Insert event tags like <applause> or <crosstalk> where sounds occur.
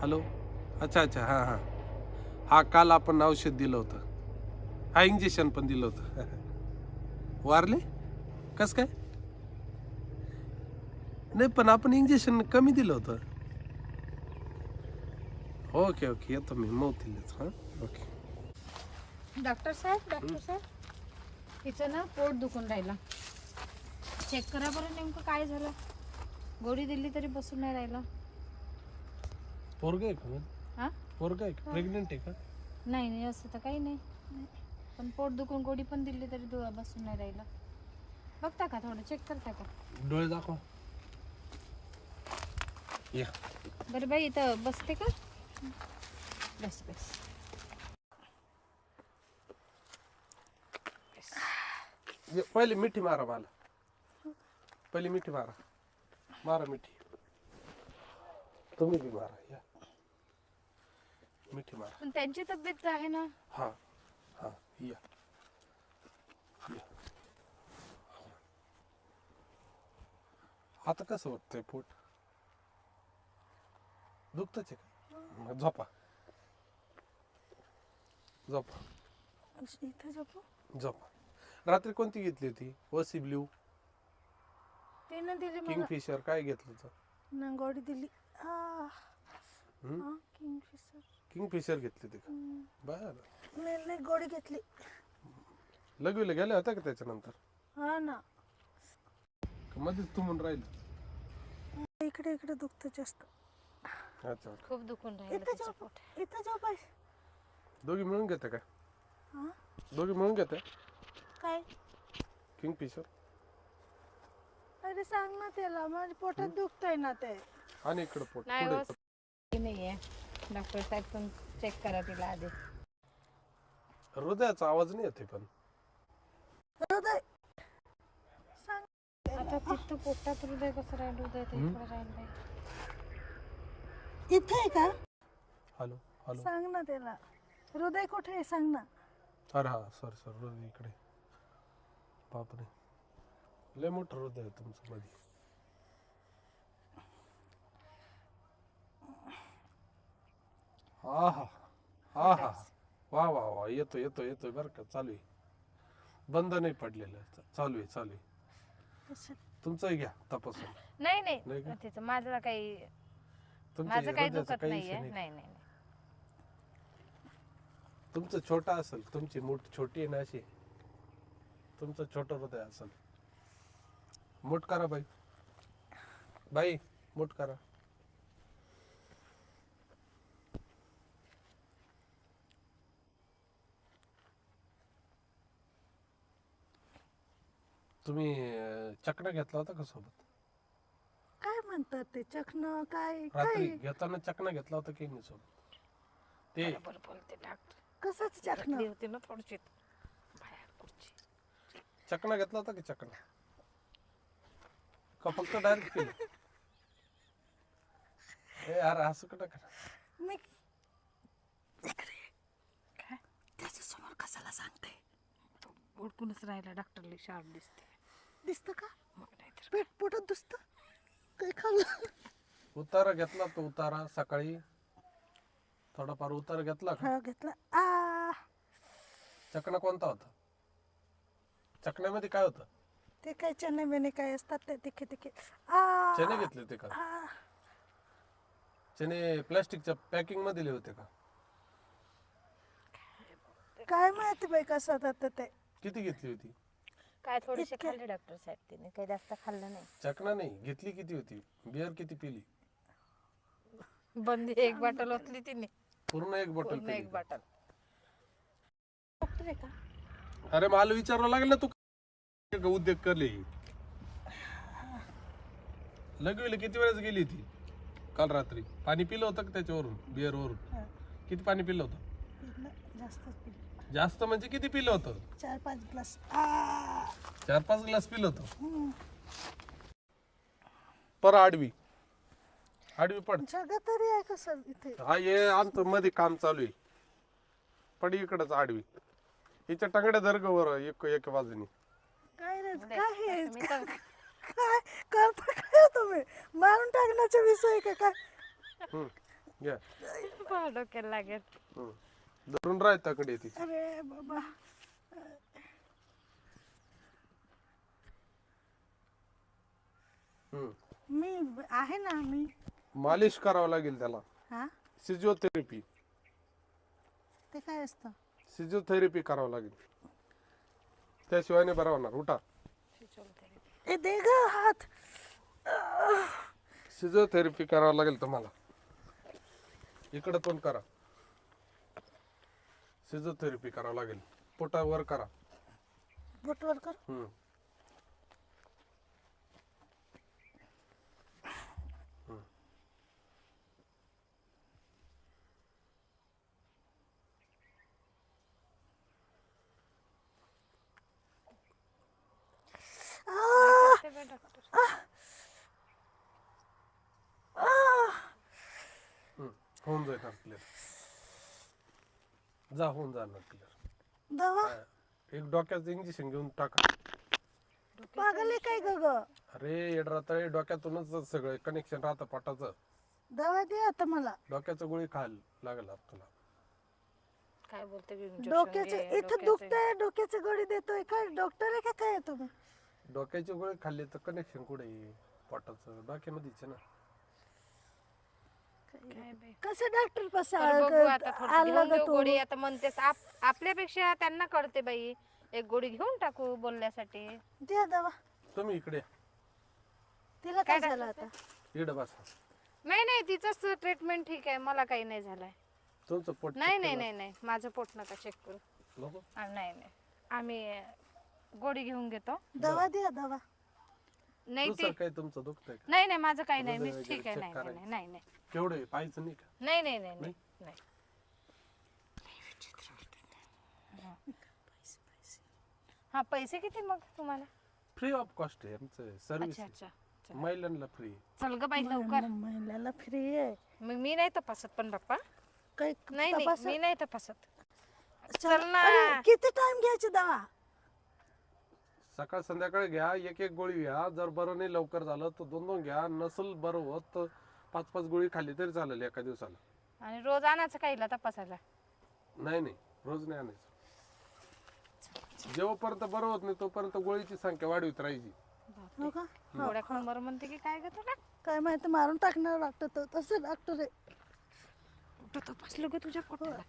Hello? अच्छा अच्छा हां हां. हा काल आपण औषध दिलं होतं. हा इंजेक्शन पण दिलं होतं. <laughs> वारले? कस काय? नाही पण आपण इंजेक्शन कमी दिलं होतं. ओके ओके येतो मी. मोतीलेच हां. ओके डॉक्टर साहेब डॉक्टर साहेब. तिचं ना पोट दुखून राहिलं. चेक करा बरं नेमकं काय झालं. गोळी दिली तरी बसून नाही राहिलं. पोरग आहे का हा? पोरग आहे का? प्रेग्नेंट आहे का? नाही नाही असं तर काही नाही. पण पोट दुखून गोळी पण दिली तरी डोळा बसून नाही राहिलं. बघता का थोडं? चेक करता का? डोळे दाखवा. या. बरं बाई इथं बसते का? बस बस. ये, पहिली मिठी मारा मला. पहिली मिठी मारा. मारा मिठी. तुम्ही बी मारा या. मिठी मारा. पण त्यांची तब्येत आहे ना. हा हा या. या. आता कसं वाटतंय पोट? दुखतच आहे का? मग झोपा. झोपा इथं झोपू? झोपा. रात्री कोणती घेतली होती? OC blue? ते ना दिली मला. किंगफिशर? काय घेतलं होतं? ना दिली. हम्म? किंगफिशर किंगफिशर घेतली का? बर. नाही गोळी घेतली. लगविला गेल्या होत्या का त्याच्यानंतर? हा ना. मध्येच तुमून राहिलं. इकडे इकडे दुखतं जास्त. अच्छा. खूप दुखून राहिलं इथं तिचं झोप पोट. इथं झोपाय दोघी मिळून घेते का हा? दोघी मिळून घेते? काय? किंगफिशर अरे सांग ना त्याला माझ्या पोटात दुखतंय ना ते. आणि इकडं पोट. नाही पुढे हो, काही नाहीये. डॉक्टर साहेब पण चेक करा तिला आधी. हृदयाचा आवाज नाही येते पण. हृदय. सांग आता तिथं पोटात हृदय कसं राहिलं? हृदय तर इकडे राहिलंय इथे आहे का? Hello hello. सांग ना त्याला. हृदय कुठे आहे? सांग ना. अरे हा सॉरी सॉरी हृदय इकडे. बापरे. लय मोठं हृदय आहे तुमचं मध्ये हा हा हा हा वा वा वा. येतो येतो येतोय बरं का चालू आहे. बंद नाही पडलेलं. चालू आहे चालू आहे. तुमचंही घ्या तपासून. नाही नाही. नाही? तिचं माझं काही तुमच्या माझं काही हृदयाचं दुखत काही नाहीये. issue नाही. नाही नाही नाही. तुमचं छोटा असेल तुमची मूठ छोटी आहे ना अशी. तुमचं छोटं हृदय असेल. मूठ करा बाई. बाई मूठ करा. तुम्ही चकना घेतला होता का सोबत? काय म्हणतात ते? चखणं काय रात्री काय? घेताना चकना घेतला होता की नाही सोबत? ते बरोबर बोलते डॉक्टर कसंच चखणं बसली होती ना थोडीशी. बाहेर चकना घेतला होता की चकना का फक्त डायरेक्ट केलं? <laughs> ए यार असं कुठं करा मी इकडे काय? त्याच्यासमोर कशाला सांगते? ओळखूनच राहिला डॉक्टरला शार्प दिसते. दिसतं का? मग नाहीतर पेट पोटात दुसतं? काय खाल्लं? उतारा घेतला तो उतारा सकाळी. थोडाफार उतारा घेतला का? हा घेतला. आ! चकना कोणता होता? चकण्यामध्ये काय होतं? ते काय चणे बेने काय असतात ते तिखे तिखे. आ! चणे घेतले होते का? आ. चणे प्लॅस्टिकच्या पॅकिंगमध्ये दिले होते का? काय माहिती बाई कसं होतं ते. किती घेतली होती? काय थोडीशी इतके- खाल्ली डॉक्टर साहेब तिने. काही जास्त खाल्लं नाही. चकना नाही घेतली किती होती? बिअर किती पिली? बंदी एक बाटल ओतली तिने. पूर्ण एक बॉटल पूर्ण एक बाटल डॉक्टर आहे का? अरे मला विचारावं लागेल ना तू का उद्योग करले लगविले किती वेळेस गेली ती? काल रात्री. पाणी पिलं होतं का त्याच्यावरून बिअर वरून हा. किती पाणी पिलं होतं? पिलं, जास्तच पिलं. जास्त म्हणजे किती पिलं होतं? चार पाच ग्लास. आ! चार पाच ग्लास पिलं होतं. पर आडवी. आडवी पड. जगा तरी आहे कसं इथे? हा ये आमचं मध्ये काम चालू आहे. पड इकडच आडवी. हिच्या टंगड्या दर्गवर एक एक बाजूनी. काय रे काय हे? मी तर काय करता काय तुम्ही? मारून टाकण्याचा विषय का काय? हम्म. घ्या. पहा डोक्याला लागेल. हम्म. धरून राहताकडे ती. अरे बाबा. आहे ना मी. मालिश करावं लागेल त्याला. हा? फिजिओथेरपी ते काय असतं? फिजिओथेरपी करावं लागेल. त्याशिवाय नाही बरा होणार. उठा. ए दे ग हात. फिजिओथेरपी करावं लागेल तुम्हाला. इकडं तोंड करा. फिजिओथेरपी करावं लागेल. पोटावर करा. बोटवर कर. हम्म. करते बाई डॉक्टर हम्म. होऊन जाईल क्लिअर जा होऊन जाणार क्लिअर दवा? एक डोक्याचं इंजेक्शन घेऊन टाका. पागल आहे काय ग ग? अरे येड राहतं डोक्यातूनच सगळं कनेक्शन राहतं पोटाचं. दवा दे आता मला. डोक्याचं गोळी खाल लागेल तुला. काय बोलते बी injection डोक्याचे घे, इथं डोक्याचे. दुखतंय डोक्याची गोळी देतोय. काय डॉक्टर आहे का काय तुम्ही डोक्याची गोळी खाल्ली तर कनेक्शन कुठे आहे? पोटाचं. डोक्यामध्येच आहे ना. काय बाई. कसं डॉक्टर पास बरं बघू आता थोडं आला घेऊन ग देऊ तू? गोळी. आता म्हणतेस आप- आपल्यापेक्षा त्यांना कळते बाई. एक गोळी घेऊन टाकू बोलण्यासाठी. दे दवा. तुम्ही इकडे. तिला काय झालं आता? इकडे बसा. नाही नाही तिचंच ट्रीटमेंट ठीक आहे. मला काही नाही झालंय. तुमचं पोट नाही नाही नाही नाही. माझं पोट नका चेक करू. नको. आ, नाही नाही. आम्ही अं, गोळी घेऊन घेतो. दवा द्या दवा. नाही दुसरं ते काही तुमचं दुखतंय का? नाही नाही माझं काही नाही मी हृदय ठीक आहे. नाही नाही नाही नाही नाही. केवढं आहे? पाहायचं नाही का? नाही नाही नाही नाही? नाही हा. पैसे किती मग तुम्हाला? फ्री ऑफ कॉस्ट आहे आमचं सर्व्हिस अच्छा अच्छा महिलांना फ्री चल ग बाई लवकर. महिलाला फ्री आहे. मग मी नाही तपासत पण बाप्पा. काही नाही मी नाही तपासत. चल, चल ना. अरे, किती टाइम घ्यायची दवा सकाळ संध्याकाळी घ्या एक एक गोळी घ्या. जर बरं नाही लवकर झालं तर दोन दोन घ्या. नसल बरं होत तर पाच पाच गोळी खाल्ली तरी चालेल एका दिवसाला. आणि रोज आणायचं काहीला तपासायला? नाही नाही. रोज नाही आणायचं. जेव्हापर्यंत बरं होत नाही तोपर्यंत गोळीची संख्या वाढवीत राहायची. हो का? गोळ्या खाऊन बरं म्हणते की काय ग तुला? काय माहिती मारून टाकणार डॉक्टर तो तसं डॉक्टर आहे. कुठं तपासलं ग तुझ्या पोटाला?